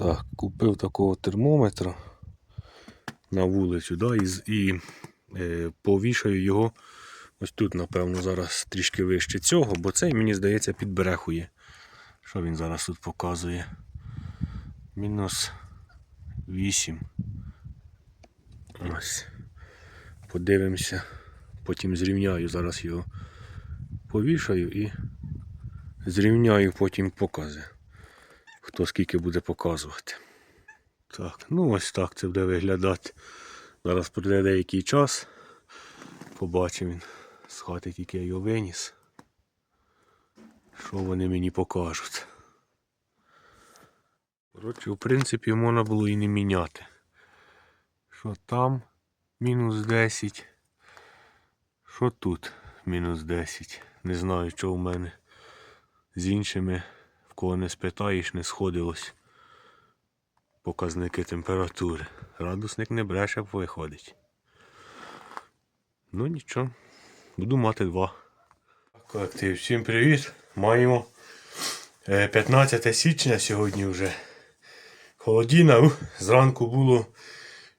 Так, купив такого термометра на вулицю, да, і, і е, повішаю його ось тут, напевно, зараз трішки вище цього, бо цей, мені здається, підбрехує. Що він зараз тут показує? Мінус 8. Ось. Подивимося. Потім зрівняю, зараз його повішаю і зрівняю потім покази. Хто скільки буде показувати. Так, ну ось так це буде виглядати. Зараз пройде деякий час. Побачимо він. З хати тільки я його виніс. Що вони мені покажуть. Коротше, в принципі, можна було і не міняти. Що там мінус 10. Що тут мінус 10. Не знаю, що в мене з іншими, кого не спитаєш, не сходилось показники температури. Градусник не бреше, виходить. Ну нічого, буду мати два. Колектив, всім привіт! Маємо е, 15 січня сьогодні вже. Холодіна, зранку було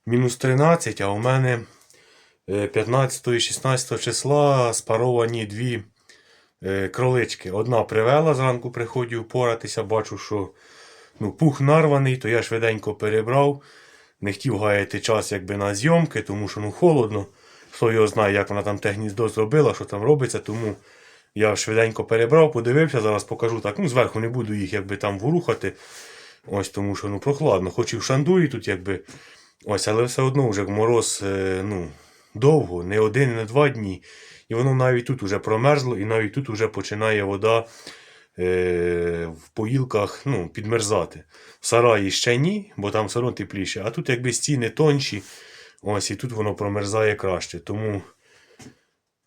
мінус 13, а у мене е, 15 і 16 числа спаровані дві е, кролички. Одна привела зранку, приходив поратися, бачу, що ну, пух нарваний, то я швиденько перебрав. Не хотів гаяти час якби на зйомки, тому що ну, холодно. Хто його знає, як вона там те гніздо зробила, що там робиться, тому я швиденько перебрав, подивився, зараз покажу так. Ну, зверху не буду їх якби там ворухати. Ось тому що ну, прохладно. Хоч і в шандурі тут, якби. Ось, але все одно вже мороз е, ну, довго, не один, не два дні. І воно навіть тут вже промерзло, і навіть тут вже починає вода е, в поїлках ну, підмерзати. В сараї ще ні, бо там все одно тепліше. А тут якби стіни тонші, ось і тут воно промерзає краще. Тому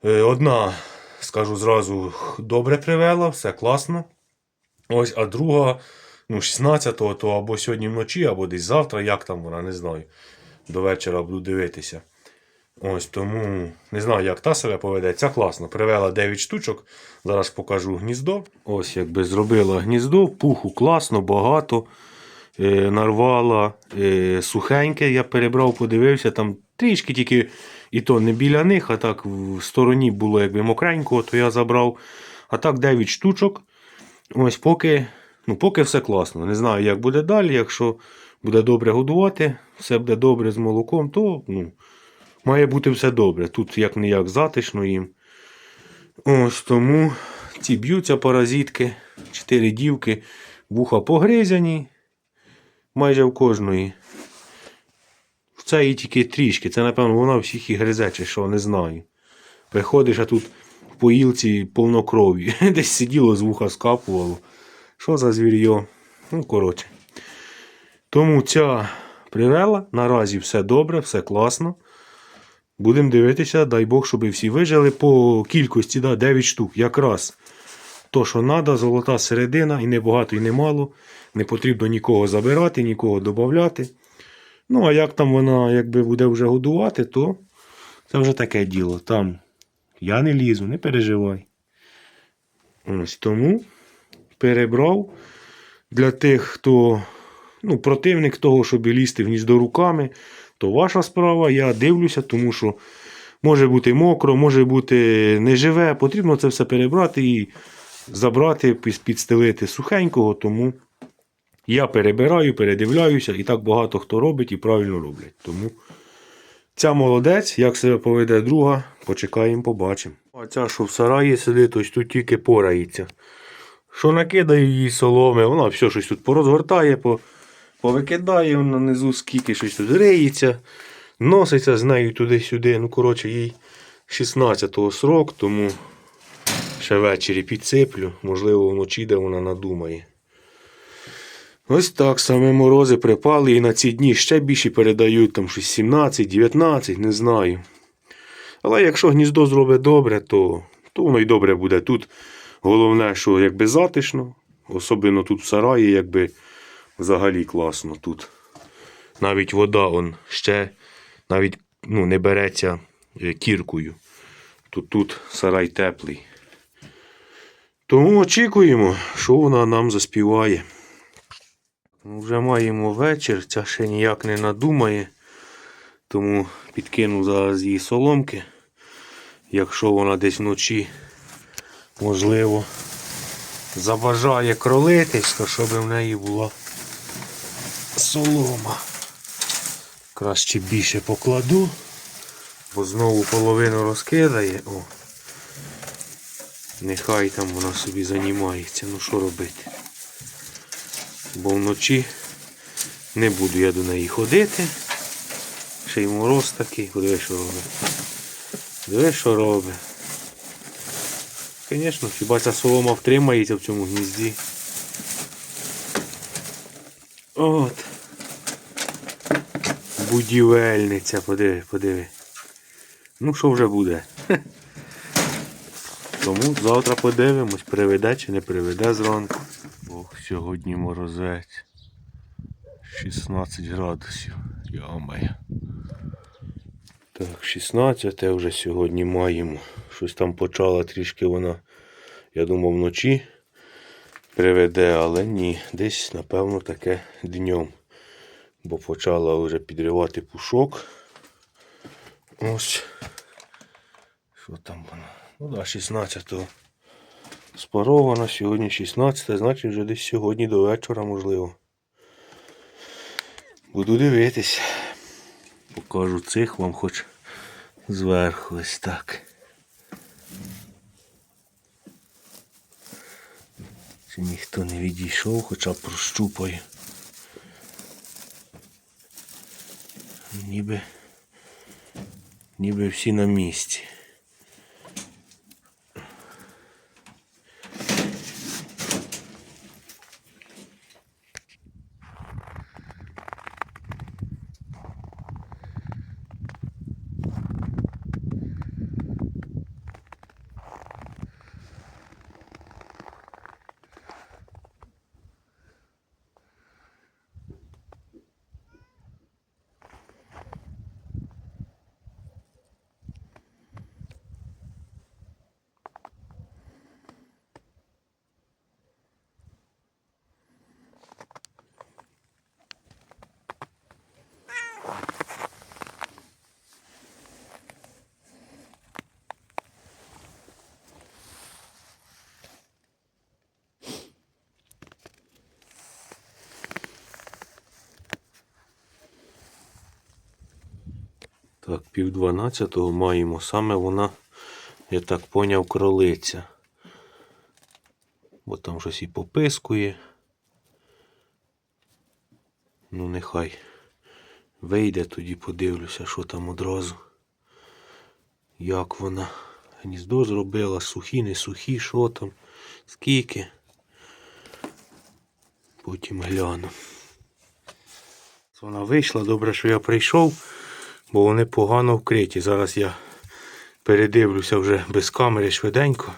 е, одна, скажу зразу, добре привела, все класно. Ось, а друга, ну, 16-го, то або сьогодні вночі, або десь завтра, як там вона, не знаю. До вечора буду дивитися. Ось тому не знаю, як та себе поведе. Ця класно. Привела 9 штучок. Зараз покажу гніздо. Ось якби зробила гніздо, пуху класно, багато. Е, нарвала е, сухеньке, я перебрав, подивився, там трішки тільки і то не біля них, а так в стороні було якби мокренько, то я забрав. А так 9 штучок. Ось поки, ну, поки все класно. Не знаю, як буде далі. Якщо буде добре годувати, все буде добре з молоком, то ну, має бути все добре. Тут як не як затишно їм. Ось тому ці б'ються паразитки, чотири дівки, вуха погризані, майже в кожної. В цієї тільки трішки. Це, напевно, вона всіх і гризе, чи що, не знаю. Приходиш, а тут в поїлці повно крові. Десь сиділо, з вуха скапувало. Що за звір'йо? Ну, коротше. Тому ця привела. Наразі все добре, все класно. Будемо дивитися, дай Бог, щоб всі вижили по кількості, да, 9 штук. Якраз то, що треба, золота середина, і не багато, і не мало. Не потрібно нікого забирати, нікого додати. Ну, а як там вона якби буде вже годувати, то це вже таке діло. Там я не лізу, не переживай. Ось тому перебрав для тих, хто ну, противник того, щоб лізти в гніздо руками, то ваша справа. Я дивлюся, тому що може бути мокро, може бути неживе. Потрібно це все перебрати і забрати, підстелити сухенького. Тому я перебираю, передивляюся, і так багато хто робить і правильно роблять. Тому ця молодець, як себе поведе друга, почекаємо, побачимо. А ця, що в сараї сидить, ось тут тільки порається. Що накидаю їй соломи, вона все щось тут порозгортає, по, повикидає вона внизу, скільки щось тут риється, носиться з нею туди-сюди. Ну, коротше, їй 16-го срок, тому ще ввечері підсиплю, можливо, вночі де вона надумає. Ось так саме морози припали і на ці дні ще більше передають, там щось 17, 19, не знаю. Але якщо гніздо зробить добре, то, то воно й добре буде. Тут головне, що якби затишно, особливо тут в сараї, якби взагалі класно тут. Навіть вода он ще навіть ну, не береться е, кіркою. Тут, тут сарай теплий. Тому очікуємо, що вона нам заспіває. Ну, Вже маємо вечір, ця ще ніяк не надумає, тому підкину зараз її соломки. Якщо вона десь вночі, можливо, забажає кролитись, то щоб в неї була солома. Краще більше покладу, бо знову половину розкидає. О. Нехай там вона собі займається. Ну що робити? Бо вночі не буду я до неї ходити. Ще й мороз такий, диви, що робить. Диви, що робить. Звісно, хіба ця солома втримається в цьому гнізді. От. Будівельниця, подиви, подиви. Ну що вже буде? Тому завтра подивимось, приведе чи не приведе зранку. Ох, сьогодні морозець. 16 градусів. Йомає. Так, 16 вже сьогодні маємо. Щось там почала трішки вона, я думав, вночі приведе, але ні. Десь, напевно, таке днем. Бо почала вже підривати пушок. Ось. Що там воно? Ну да, 16-го. Спаровано, сьогодні 16, значить вже десь сьогодні до вечора, можливо. Буду дивитись. Покажу цих вам хоч зверху ось так. Чи ніхто не відійшов, хоча прощупаю. Ніби, ніби всі на місці. Так, пів дванадцятого маємо. Саме вона, я так поняв, кролиця. Бо там щось і попискує. Ну, нехай вийде, тоді подивлюся, що там одразу. Як вона гніздо зробила, сухі, не сухі, що там, скільки. Потім гляну. Вона вийшла, добре, що я прийшов бо вони погано вкриті. Зараз я передивлюся вже без камери швиденько.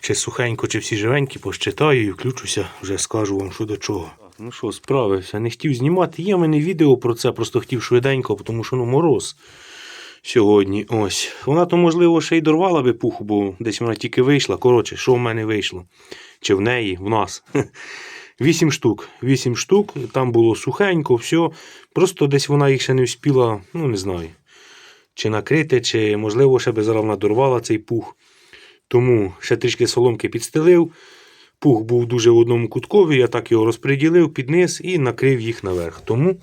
Чи сухенько, чи всі живенькі, пощитаю і включуся, вже скажу вам що до чого. Ну що, справився, не хотів знімати. Є в мене відео про це, просто хотів швиденько, тому що ну мороз сьогодні. Ось. Вона то, можливо, ще й дорвала би пуху, бо десь вона тільки вийшла. Коротше, що в мене вийшло? Чи в неї, в нас. Вісім штук. Вісім штук, там було сухенько, все. Просто десь вона їх ще не вспіла, ну не знаю, чи накрити, чи, можливо, ще би зараз вона дорвала цей пух. Тому ще трішки соломки підстелив. Пух був дуже в одному куткові, я так його розподілив під і накрив їх наверх. Тому,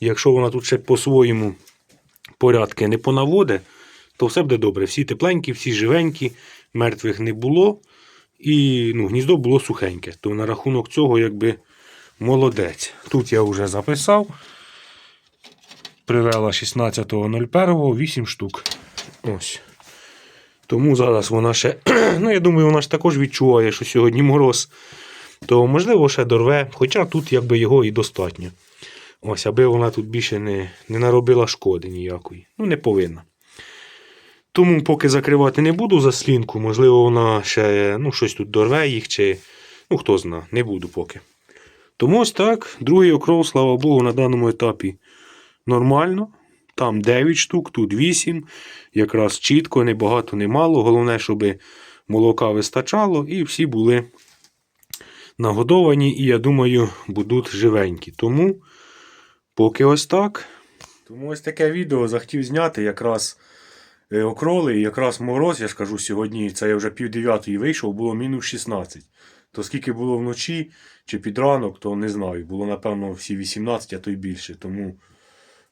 якщо вона тут ще по-своєму порядки не понаводе, то все буде добре. Всі тепленькі, всі живенькі, мертвих не було. І ну, гніздо було сухеньке. То на рахунок цього, якби молодець. Тут я вже записав. Привела 16.01 8 штук. Ось. Тому зараз вона ще, ну я думаю, вона ж також відчуває, що сьогодні мороз. То можливо ще дорве, хоча тут якби його і достатньо. Ось, аби вона тут більше не, не наробила шкоди ніякої. Ну, не повинна. Тому поки закривати не буду заслінку, можливо, вона ще ну, щось тут дорве їх, чи ну хто зна, не буду поки. Тому ось так, другий окров, слава Богу, на даному етапі нормально. Там 9 штук, тут 8. Якраз чітко, не багато, не мало. Головне, щоб молока вистачало, і всі були нагодовані і, я думаю, будуть живенькі. Тому поки ось так. Тому ось таке відео захотів зняти якраз окроли, і якраз мороз, я ж кажу, сьогодні це я вже пів дев'ятої вийшов, було мінус 16. То скільки було вночі чи під ранок, то не знаю. Було, напевно, всі 18, а то й більше. Тому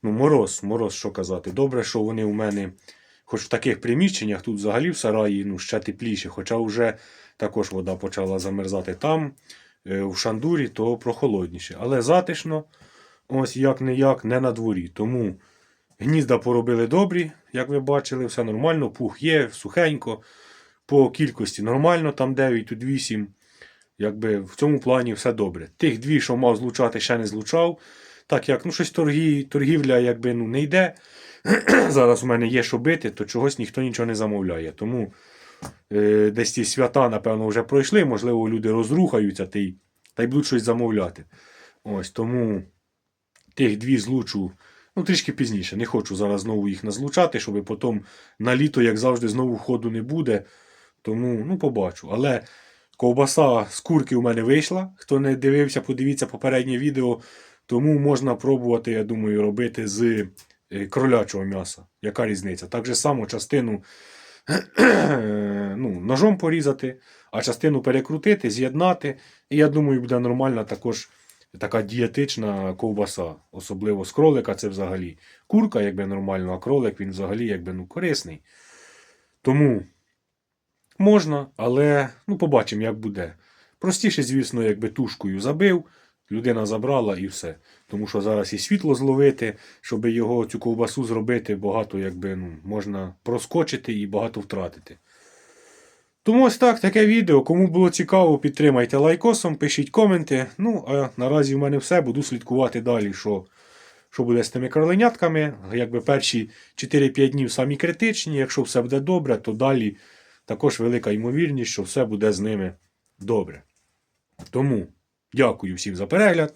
ну, мороз, мороз, що казати. Добре, що вони у мене, хоч в таких приміщеннях, тут взагалі в сараї ну, ще тепліше, хоча вже також вода почала замерзати там, е, в шандурі, то прохолодніше. Але затишно, ось як не як, не на дворі. Тому гнізда поробили добрі, як ви бачили, все нормально, пух є, сухенько. По кількості нормально, там 9, тут 8. Якби в цьому плані все добре. Тих дві, що мав злучати, ще не злучав. Так як ну, щось торгі, торгівля якби, ну, не йде. Зараз у мене є що бити, то чогось ніхто нічого не замовляє. Тому е, десь ці свята, напевно, вже пройшли. Можливо, люди розрухаються та й, та й будуть щось замовляти. Ось тому тих дві злучу. Ну, трішки пізніше. Не хочу зараз знову їх назлучати, щоб потім на літо, як завжди, знову ходу не буде. Тому, ну, побачу. Але ковбаса з курки у мене вийшла. Хто не дивився, подивіться попереднє відео. Тому можна пробувати, я думаю, робити з е, кролячого м'яса. Яка різниця? Так же само частину ну, ножом порізати, а частину перекрутити, з'єднати. І я думаю, буде нормальна також така дієтична ковбаса. Особливо з кролика це взагалі. Курка, якби нормально, а кролик він взагалі якби ну, корисний. Тому можна, але ну, побачимо, як буде. Простіше, звісно, якби тушкою забив, людина забрала і все. Тому що зараз і світло зловити, щоб його цю ковбасу зробити, багато якби, ну, можна проскочити і багато втратити. Тому ось так, таке відео. Кому було цікаво, підтримайте лайкосом, пишіть коменти. Ну, а наразі в мене все. Буду слідкувати далі, що, що буде з тими кроленятками. Якби перші 4-5 днів самі критичні. Якщо все буде добре, то далі також велика ймовірність, що все буде з ними добре. Тому дякую всім за перегляд,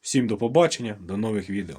всім до побачення, до нових відео.